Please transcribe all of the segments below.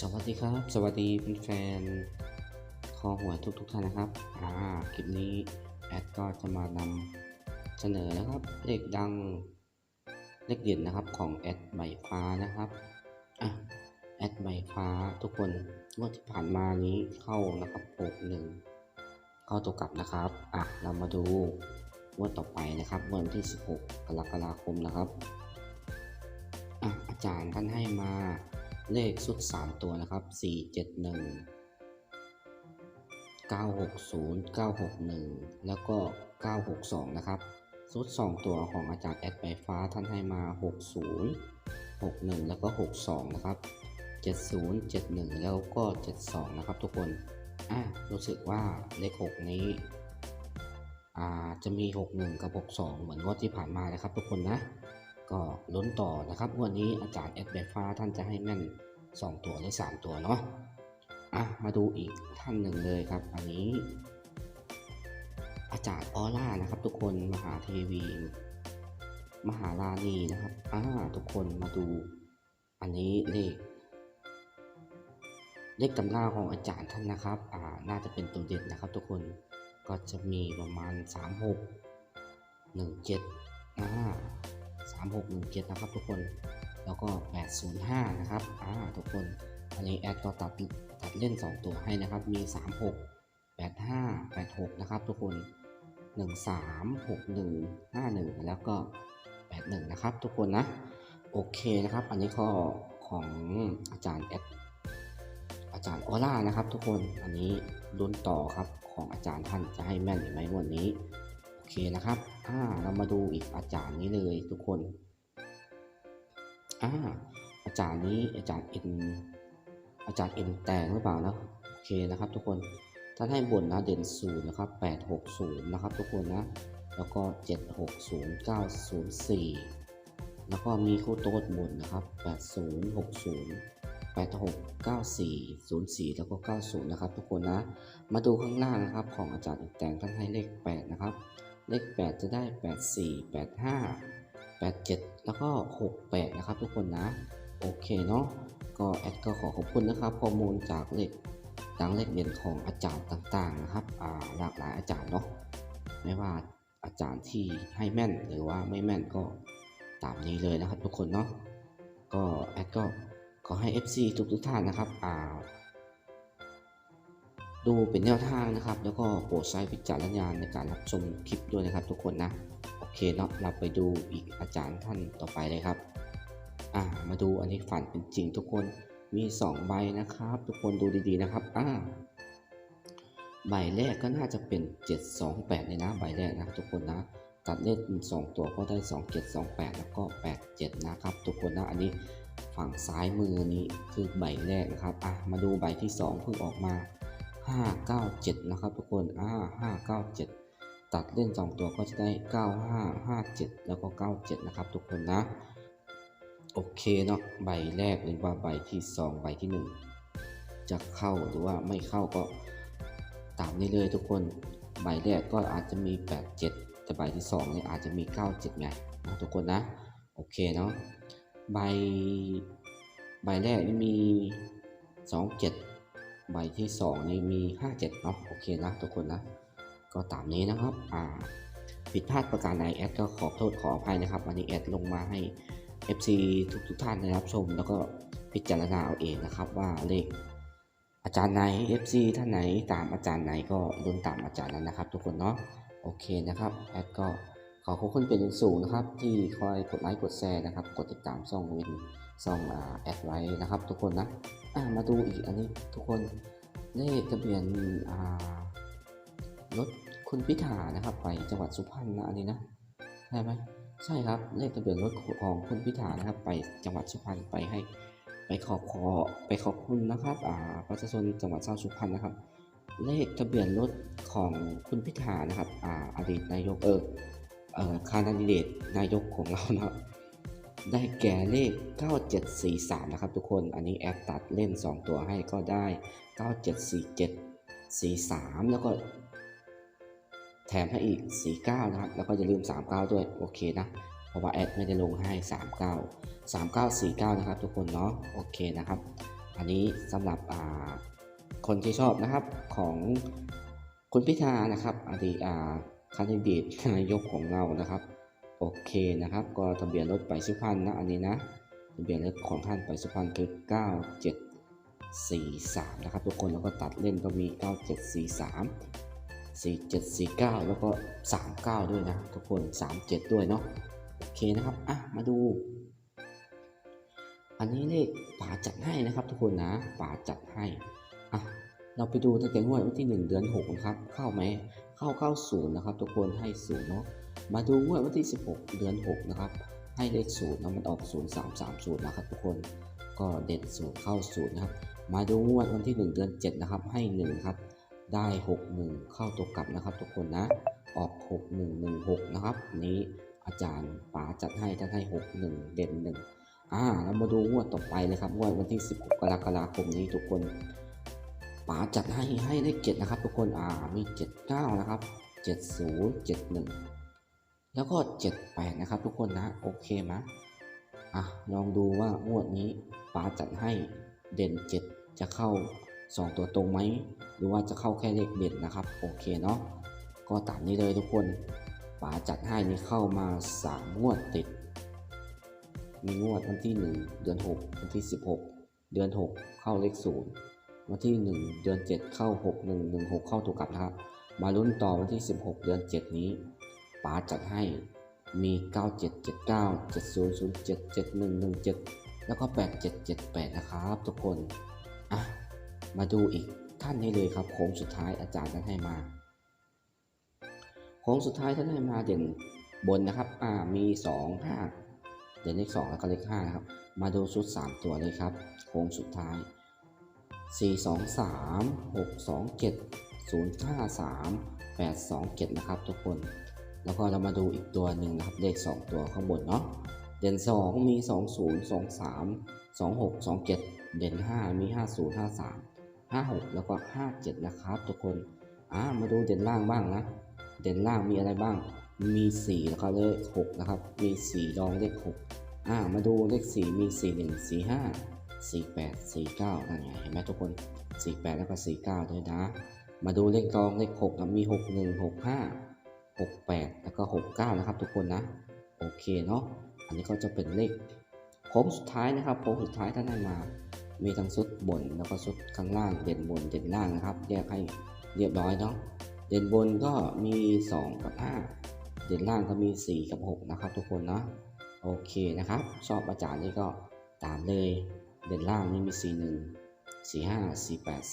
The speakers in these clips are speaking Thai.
สวัสดีครับ สวัสดีแฟนๆคอหัวทุกทุกๆท่านนะครับอ่าคลิปนี้แอดก็จะมานำเสนอนะครับเลขดังเลขเด่นนะครับของแอดใบฟ้านะครับอะแอดใบฟ้าทุกคนงวดที่ผ่านมานี้เข้านะครับหกหนึ่งเข้าตัวกลับนะครับอะเรามาดูงวดต่อไปนะครับวันที่ 16 กรกฎาคมนะครับอะอาจารย์ท่านให้มา เลขชุด 3 ตัวนะครับ 4 7 1 960 961 แล้วก็ 962 นะครับชุด 2 ตัวของอาจารย์แอดไฟฟ้าท่านให้มา 60 61 แล้วก็ 62 นะครับ 70 71 แล้วก็ 72 นะครับทุกคน อะ รู้สึกว่าเลข 6 นี้ อ่า จะมี 61 กับ 62 เหมือนงวดที่ผ่านมานะครับทุกคนนะ ก็ลุ้นต่อนะครับวันนี้อาจารย์แอดแบฟ้าท่านจะให้แม่น 2 ตัวหรือ 3 ตัวเนาะอะมาดูอีกท่านหนึ่งเลยครับ อันนี้ อาจารย์ออร่านะครับ ทุกคนมหาเทวี มหาราณีนะครับอ่าทุกคนมาดู อันนี้เลขเลขตำราของอาจารย์ท่านนะครับ อ่า น่าจะเป็นตัวเด็ดนะครับ ทุกคน ก็จะมีประมาณ 36 17อ่า 3617นะครับทุกคนแล้วก็ 805 นะครับอ่าทุกคน อันนี้แอดก็ตัดตัดเล่น 2 ตัวให้นะครับ มี 36 85 86 นะครับทุกคน 13 61 51 แล้วก็ 81 นะครับทุกคนนะ โอเคนะครับ อันนี้ก็ของอาจารย์แอดอาจารย์ออร่านะครับทุกคน อันนี้ลุ้นต่อครับของอาจารย์ท่านจะให้แม่นหรือไม่วันนี้ อเคนะครับ อ่า เรามาดูอีกอาจารย์นี้เลยทุกคน อ่า อาจารย์นี้อาจารย์เอ็นอาจารย์เอ็นแตงหรือเปล่านะ โอเคนะครับ ทุกคนท่านให้บนนะเด่นศูนย์นะครับแปดหกศูนย์นะครับ ทุกคนนะ แล้วก็เจ็ดหกศูนย์เก้าศูนย์สี่แล้วก็มีคู่โต๊ดบนนะครับแปดศูนย์หกศูนย์แปดหกเก้าสี่ศูนย์สี่แล้วก็เก้าศูนย์นะครับ ทุกคนนะ มาดูข้างล่างนะครับของอาจารย์เอ็นแตงท่านให้เลขแปดนะครับ เลข 8 จะได้ 84 85 87 แล้วก็ 68 นะครับทุกคนนะ โอเคเนาะก็แอดก็ขอขอบคุณนะครับข้อมูลจากเลขดังเลขเด่นของอาจารย์ต่างๆนะครับหลากหลายอาจารย์เนาะไม่ว่าอาจารย์ที่ให้แม่นหรือว่าไม่แม่นก็ตามนี้เลยนะครับทุกคนเนาะก็แอดก็ขอให้ FC ทุกทุกท่านนะครับอ่า ดูเป็นแนวทางนะครับ แล้วก็โปรดใช้วิจารณญาณในการรับชมคลิปด้วยนะครับ ทุกคนนะ โอเคเนาะเราไปดูอีกอาจารย์ท่านต่อไปเลยครับ อ่า มาดูอันนี้ฝันเป็นจริงทุกคนมี 2 ใบนะครับ ทุกคนดูดีๆนะครับอ่าใบแรกก็น่าจะเป็น 728เลยนะใบแรกนะทุกคนนะตัดเลข2ตัวก็ได้ 2728 แล้วก็ 87 นะครับทุกคนนะอันนี้ฝั่งซ้ายมือนี้คือใบแรกนะครับอะมาดูใบที่ 2 เพิ่งออกมา 597 นะครับทุกคนอ่า597 ตัดเล่น 2 ตัวก็จะได้ 9557 แล้วก็ 97 นะครับทุกคนนะ โอเคเนาะใบแรกหรือว่าใบที่ 2 ใบที่ 1 จะเข้าหรือว่าไม่เข้าก็ตามนี้เลยทุกคนใบแรกก็อาจจะมี 87 แต่ใบที่2เนี่ยอาจจะมี 97 ไงนะทุกคนนะ โอเคเนาะใบใบแรกมี 27 ใบที่2นี่มี 57เนาะโอเคนะทุกคนนะ ก็ตามนี้นะครับอ่าผิดพลาดประการใดแอดก็ขอโทษขออภัยนะครับ วันนี้แอดลงมาให้ FC ทุกทุกท่านได้รับชม แล้วก็พิจารณาเอาเองนะครับว่าเลขอาจารย์ไหน FC ท่านไหนตามอาจารย์ไหนก็ลุ้นตามอาจารย์นั้นนะครับ ทุกคนเนาะโอเคนะครับแอดก็ขอขอบคุณเป็นอย่างสูงนะครับ ที่คอยกดไลค์กดแชร์นะครับ กดติดตามช่องวิน ช่องอแอดไว้นะครับ ทุกคนนะามาดูอีกอันนี้ทุกคนเลขทะเบียนรถคุณพิธานะครับไปจังหวัดสุพรรณนะอันนี้นะใช่ไหมใช่ครับเลขทะเบียนรถของคุณพิธานะครับ ไปจังหวัดสุพรรณไปให้ ไปขอบขอไปขอบคุณนะครับประชาชนจังหวัดเซาสุพรรณนะครับ เลขทะเบียนรถของคุณพิธานะครับอาอดีตนายกเออเออคานาดิเดตนายกของเรานะครับ ได้แก่เลข 9743 นะครับทุกคน อันนี้แอปตัดเล่น 2 ตัวให้ก็ได้ 9747 43 แล้วก็ แถมให้อีก 49 นะครับ แล้วก็อย่าลืม 39 ด้วย โอเคนะ เพราะว่าแอดไม่ได้ลงให้ 39 3949 นะครับทุกคนเนาะ โอเคนะครับ อันนี้สำหรับคนที่ชอบนะครับของคุณพิธานะครับอดีตอ่าคันดิเดตนายกของเรานะครับ โอเคนะครับ ก็ทะเบียนรถไปสุพรรณนะอันนี้นะทะเบียนรถของท่านไปสุพรรณคือ 9743 นะครับ ทุกคนแล้วก็ตัดเล่นก็มี 9743 4749 แล้วก็ 39 ด้วยนะทุกคน 37 ด้วยเนาะโอเคนะครับอะมาดู อันนี้เลขป๋าจัดให้นะครับ ทุกคนนะป๋าจัดให้อะเราไปดูตั้งแต่งวดวันที่ 1 เดือน 6 นะครับ เข้าไหมเข้าเข้าศูนย์นะครับ ทุกคนให้ศูนย์เนาะ มาดูงวดวันที่ 16 เดือน 6 นะครับ ให้เลขศูนย์นะมันออก 0 3 3 0นะครับทุกคน ก็เด่นศูนย์เข้าศูนย์นะครับ มาดูงวดวันที่ 1 เดือน 7 นะครับ ให้1ครับ ได้ 6 1 เข้าตัวกลับนะครับทุกคนนะ ออก 6 1 1 6 นะครับ นี้อาจารย์ป๋าจัดให้ท่านให้ 6 1 เด่น 1 อ่า เรามาดูงวดต่อไปเลยครับ งวดวันที่ 16 กรกฎาคมนี้ทุกคนป๋าจัดให้ให้เลข7นะครับทุกคน อ่า มี 79 นะครับ 70 71 แล้วก็78นะครับ ทุกคนนะโอเคไหมอะลองดูว่างวดนี้ป๋าจัดให้เด่น7จะเข้า2ตัวตรงไหมหรือว่าจะเข้าแค่เลขเด่นนะครับโอเคเนาะก็ตามนี้เลยทุกคนป๋าจัดให้นี่เข้ามา3งวดติด มีงวดวันที่ 1 เดือน 6 วันที่ 16 เดือน 6 เข้าเลข0วันที่ 1 เดือน 7 เข้า 6 1 1 6 เข้าถูกกลับนะครับ มาลุ้นต่อวันที่ 16 เดือน 7 นี้ ป๋าจัดให้มี 9779 7007 7117 แล้วก็ 8778 นะครับทุกคน อะ มาดูอีกท่านนี้เลยครับโค้งสุดท้ายอาจารย์ท่านให้มาโค้งสุดท้ายท่านให้มาเด่นบนนะครับ อ่า มี 2 5 เด่นเลข2แล้วก็เลข5นะครับ มาดูชุด 3 ตัวเลยครับโค้งสุดท้าย 4 2 3 6 2 7 0 5 3 8 2 7 นะครับทุกคน แล้วก็เรามาดูอีกตัวหนึ่งนะครับเลข 2 ตัวข้างบนเนาะเด่น 2 มี 2 0 2 3 2 6 2 7 เด่น 5 มี 5 0 5 3 5 6 แล้วก็ 5 7 นะครับทุกคนอ่ามาดูเด่นล่างบ้างนะ เด่นล่างมีอะไรบ้าง มี 4 แล้วก็เลข 6 นะครับ มี 4 รองเลข 6 อ่ามาดูเลข 4 มี 4 1 4 5 4 8 4 9นั่นไงเห็นไหมทุกคน 48 แล้วก็ 49 ด้วยนะ มาดูเลขรองเลข6นะมี 6 1 68 แล้วก็ 69 นะครับ ทุกคนนะ โอเคเนาะ อันนี้ก็จะเป็นเลขโค้งสุดท้ายนะครับโค้งสุดท้ายท่านให้มา มีทั้งชุดบนแล้วก็ชุดข้างล่าง เด่นบน เด่นล่างนะครับแยกให้เรียบร้อยเนาะ เด่นบนก็มี 2 กับ 5 เด่นล่างก็มี 4 กับ 6 นะครับ ทุกคนนะ โอเคนะครับ ชอบอาจารย์นี่ก็ตามเลย เด่นล่างนี่มี 41 45 48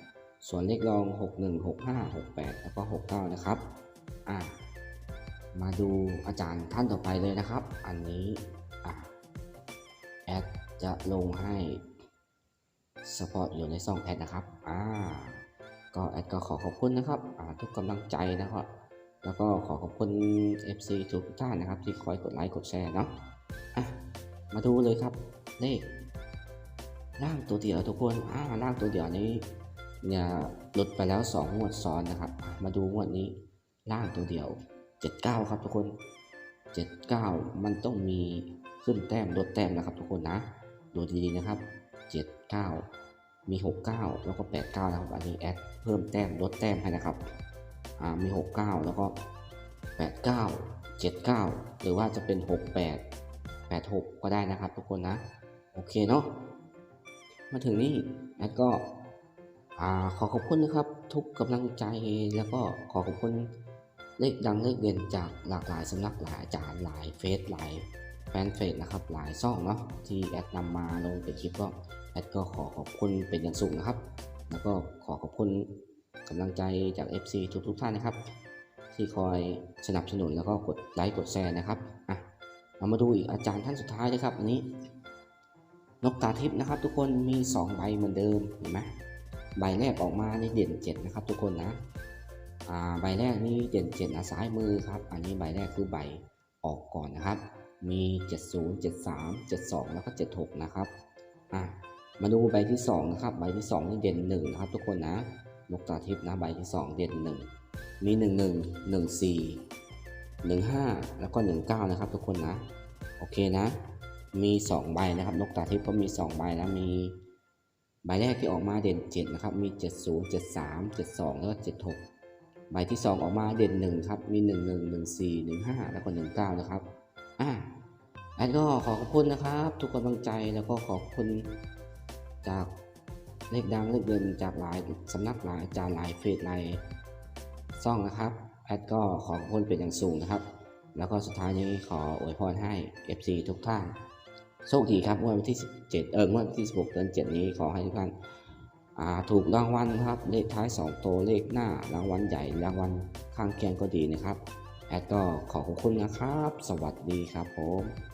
49 ส่วนเลขรอง 61 65 68 แล้วก็ 69 นะครับ อะมาดูอาจารย์ท่านต่อไปเลยนะครับ อันนี้อะแอดจะลงให้สปอร์ตอยู่ในช่องแอดนะครับอ่าก็แอดก็ขอขอบคุณนะครับอ่าทุกกำลังใจนะครับแล้วก็ขอขอบคุณ FC ทุกท่านนะครับ ที่คอยกดไลค์กดแชร์เนาะอะมาดูเลยครับเลขล่างตัวเดียวทุกคนอ่าล่างตัวเดียวนี้เนี่ยหลุดไปแล้ว2งวดซ้อนนะครับ มาดูงวดนี้ ล่างตัวเดียว 79 ครับทุกคน 79 มันต้องมีขึ้นแต้มลดแต้มนะครับทุกคนนะดูดีๆนะครับ 79 มี 69 แล้วก็ 89 นะครับ อันนี้แอดเพิ่มแต้มลดแต้มให้นะครับอ่ามี 69 แล้วก็ 89 79 หรือว่าจะเป็น 68 86 ก็ได้นะครับทุกคนนะ โอเคเนาะมาถึงนี่แอดก็อ่าขอขอบคุณนะครับ ทุกกำลังใจแล้วก็ขอขอบคุณ เลขดังเลขเด่นจากหลากหลายสำนักหลายอาจารย์หลายเฟซหลายแฟนเฟซนะครับหลายซ่องเนาะที่แอดนำมาลงเป็นคลิปก็แอดก็ขอขอบคุณเป็นอย่างสูงนะครับ แล้วก็ขอขอบคุณกำลังใจจาก FC ทุกทุกท่านนะครับ ที่คอยสนับสนุนแล้วก็กดไลค์กดแชร์นะครับอะเรามาดูอีกอาจารย์ท่านสุดท้ายเลยครับ อันนี้นกตาทิพย์นะครับ ทุกคนมี 2 ใบเหมือนเดิมเห็นไหมใบแรกออกมาในเด่น7นะครับ ทุกคนนะ ใบแรกนี่เด่น7อะซ้ายมือครับ อันนี้ใบแรกคือใบออกก่อนนะครับ มี 70 73 72 แล้วก็ 76 นะครับอะมาดูใบที่ 2 นะครับ ใบที่2นี่เด่น1นะครับ ทุกคนนะนกตาทิพย์นะใบที่ 2 เด่น 1 มี 11 14 15 แล้วก็ 19 นะครับ ทุกคนนะ โอเคนะ มี 2 ใบนะครับนกตาทิพย์ก็มี 2 ใบนะมีใบแรกที่ออกมาเด่น 7 นะครับ มี 70 73 72 แล้วก็ 76 ใบที่ 2 ออกมาเด่น1ครับ มี 11 14 15 แล้วก็ 19 นะครับ อ่าแอดก็ขอขอบคุณนะครับ ทุกกำลังใจแล้วก็ขอบคุณจากเลขดังเลขเด่นจากหลายสำนักหลายอาจารย์หลายเฟซหลายซ่องนะครับ แอดก็ขอขอบคุณเป็นอย่างสูงนะครับ แล้วก็สุดท้ายนี้ขออวยพรให้ FC ทุกท่านโชคดีครับวดวันที่ 17 เออวดวันที่ 16เดือน7 นี้ขอให้ทุกท่าน ถูกรางวัลครับเลขท้าย 2 ตัวเลขหน้ารางวัลใหญ่รางวัลข้างเคียงก็ดีนะครับแอดก็ขอขอบคุณนะครับ สวัสดีครับผม